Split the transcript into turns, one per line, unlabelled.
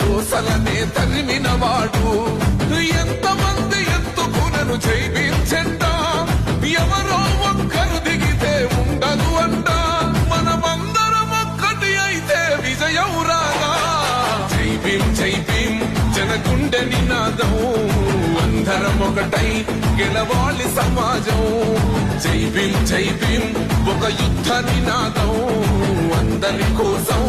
కోసలనే తరిమిన ఎంతమంది ఎత్తుకునను జైవించండా ఎవరో ఒక్కరు దిగితే ఉండదు అంట. మనమందరం ఒక్కటి అయితే విజయం రాగా జై భీం జై భీం నినాదం. అందరం ఒకటై గెలవాలి సమాజం. జై భీం జై భీం ఒక యుద్ధ నినాదం. అందరి కోసం